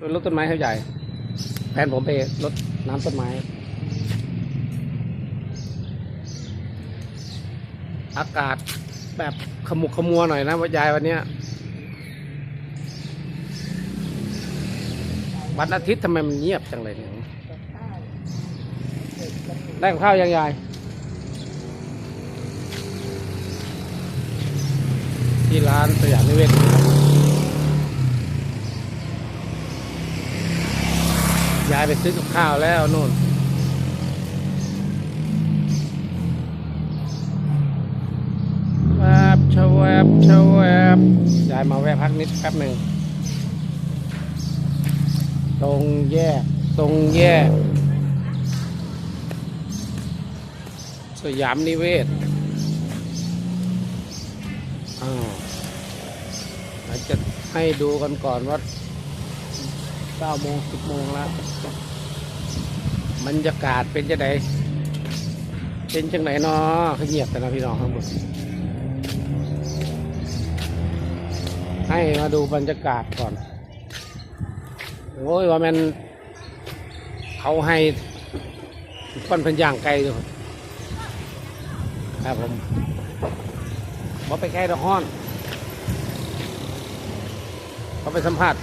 รถต้นไม้เขาใหญ่แฟนผมไปรดน้ำต้นไม้ อากาศแบบขมุกขมัวหน่อยนะว่ายายวันเนี้ยวันอาทิตย์ทำไมมันเงียบจังเลยเนี่ยได้ข้าวยังยายที่ร้านสยามนิเวศนะครับ ยายไปซื้อกับข้าวแล้วนู่น แวบชะแวบชะแวบยายมาแวะพักนิดแป๊บหนึ่ง ตรงแยก ตรงแยก สยามนิเวศอ้าอาจจะให้ดูกันก่อนว่า 9โมง10โมงแล้วบรรยากาศเป็นจะไดเป็นจังไหนเนาะเขาเงียบแต่นะพี่น้องข้างบนให้มาดูบรรยากาศก่อน โอ้ยว่ามันเขาให้ปันเป็นย่างไกลด้วยครับผมบอไปแค่ดอกห้อนเขาไปสัมผัส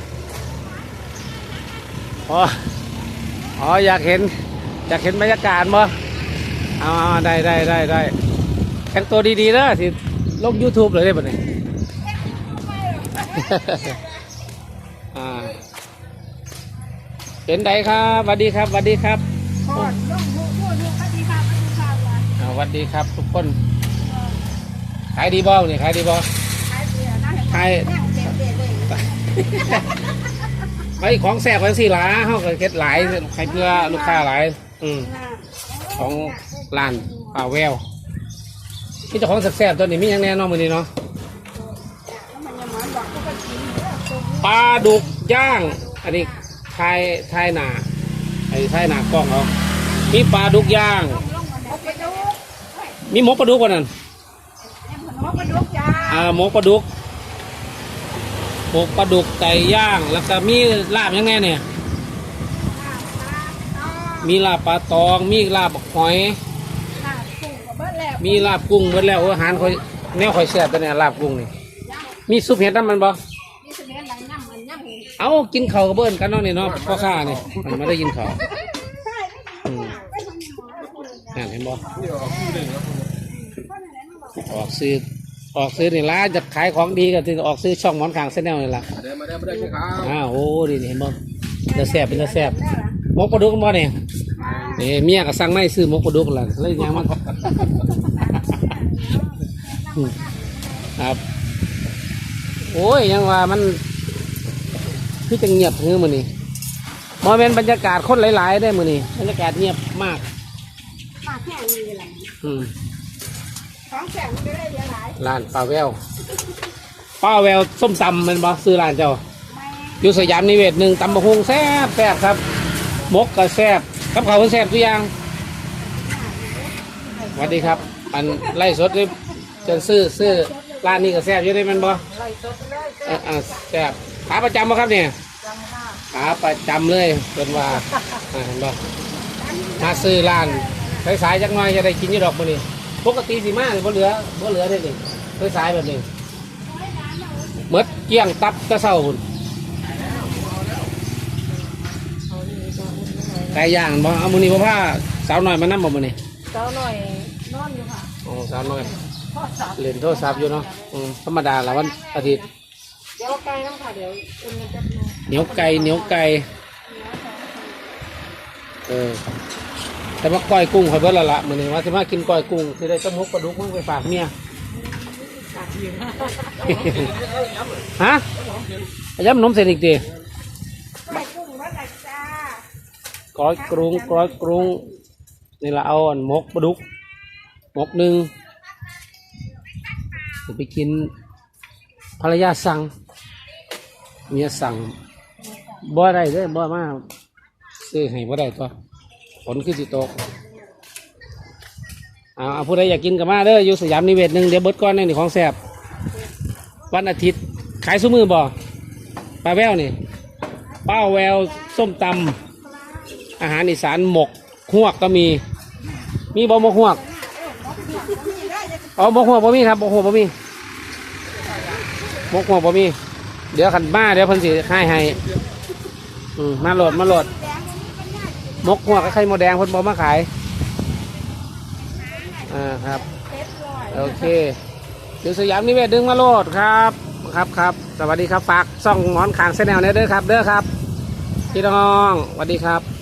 อ๋ออ๋ออยากเห็น อยากเห็นบรรยากาศบ่เอาเอาได้ได้ได้ได้แต่งตัวดีๆนะสิลง YouTube เลยได้ปะเนี่ยอ่าเป็นไดครับสวัสดีครับสวัสดีครับทอดย่องหูหูดูคดีค่ะคดีค่ะว่าอ่าสวัสดีครับทุกคน ขายดีบ่เนี่ยขายดีบ่ขายเบียร์นะขาย ไอ้ของแสบกันสี่หลาเขาก็เก็ดหลายใครเพื่อลูกค้าหลาย อืมนะของร้านป่าแววนี่เจ้าของแสบๆตัวนี้มีอย่างแน่นอนมือนี้เนาะแล้วมันยังหวานบอกก็ไปกินเด้อตัวนี้ปลาดุกย่าง อันนี้ทายทายหนาไอ้ทายหนากล้องเขามีปลาดุกย่างลงมาเอาไปดูเฮ้ยมีหมกปลาดุกวันนั้นแม่ขนมกระดูกจ้าอ่าหมกปลาดุก หมกปลาดุกไก่ย่าง แล้วก็มีลาบยังไงเนี่ย มีลาบปลาตอง มีลาบหอยลาบกุ้งกับเบิดแล้วมีลาบกุ้งหมดแล้วเอออาหารคอยแนวคอยแซ่บแต่เนี่ยลาบกุ้งนี่ มีซุปเห็ดน้ำมันบ่นี่เสน่ห์หลังย่ำมันย่ำเห็นเอากินข้าวกับเบิ้นกันเนาะนี่เนาะพ่อข้านี่มันไม่ได้กินข้าวใช่อืมไปทำหมอคนนั่นเห็นบ่คนอะไรมาบอกออกซื้อ ออกซื้อนี่ละจะขายของดีก็ถึงออกซื้อช่องหมอนขางเส้นแนวนี่ละเดี๋ยวมาได้มาได้ใช่ครับอ้าวโอ้ดีนี่เห็นบ่เนื้อแซ่บเป็นเนื้อแซ่บหมกปลาดุกบ่เนี่ยนี่เมียก็สั่งไม่ซื้อหมกปลาดุกล่ะเลยยังมันอืมครับ โอ้ยยังว่ามันคือจะเงียบเฮือมือนี่มอเป็นบรรยากาศคนหลายๆได้มือนี่บรรยากาศเงียบมากปากแห้งมีอะไรอืม ของแข็งไม่ได้เยอะหลายร้านป้าแววป้าแววส้มตำแมันบอซื้อร้านเจ้าไม่อยู่สยามนิเวศหนึ่งตำบะฮงแซ่บแซ่บครับมกก็แซ่บกับเขาวก็แซ่บทุกอย่างสวัสดีครับ อันไล่สดนี่จะซื้อซื้อร้านนี้ก็แซ่บอยู่ได้แมันบอไรสดเลยอ่าอ่าแซ่บขาประจำบ่ครับเนี่ยจังค่ะขาประจำเลยเป็นว่าอ่าเห็นบ่มาซื้อร้านสายๆจักหน่อยจะได้กินอยี่ดอกมื้อนี้ ปกติสิมาบ่เหลือบ่เหลือได้นี่สายๆแบบนี้หมดเกลี้ยงตับกระเซ้าพุ่นไก่ย่างบ่เอามื้อนี้บ่พาสาวน้อยมานํบ่มื้อนี้เจ้าหน่อยนอนอยู่ค่ะอ๋อสาวน้อยทอดสับเล่นโทรศัพท์อยู่เนาะอืมธรรมดาละวันอาทิตย์เดี๋ยวไก่น้ำค่ะเดี๋ยวอุ่นมันจะมาเหนียวไก่เหนียวไก่เนื้อค่ะเออ แต่ว่าก้อยกุ้งคอยเบิดและละมื้อนี้ว่าสิมากินก้อยกุ้งสิได้ต้มหกปลาดุกมึงไปฝากเมียตัดอยู่นะฮะย้ำนมเสร็จอีกทีไก่กุ้งว่าไรจ้ากร้อยกรุงกร้อยกรุงนี่ละเอาอันหมกปลาดุกหมกหนึ่งจะไปกินภรรยาสั่งเมียสั่งบ่ได้เด้อบ่มาซื้อให้บ่ได้ตัว ผลคือสิตกเอาเอาผู้ใดอยากกินก็มาเด้ออยู่สยามนิเวศหนึ่งเดี๋ยวเบิดก้อนนี่ของแซ่บวันอาทิตย์ขายซุ้มือบ่ปลาแววนี่ป้าแววส้มตำอาหารอีสานหมกหวกก็มี มีบ่หมกหวกอ๋อหมกหวกบ่มีครับหมกหวกบ่มีหมกหวกบ่มี เดี๋ยวขันมาเดี๋ยวเพันสิให้ให้มาโหลดมาโหลด มกหวกกับไข่มดแดงเพิ่นบอมาขายอ่าครับโอเคเดี๋ยวสยามนิเวศดึงมาโหลดครับครับครับสวัสดีครับฝากซ่องหมอนขางแนลเนี่ยเด้อครับเด้อครับพี่น้องสวัสดีครับ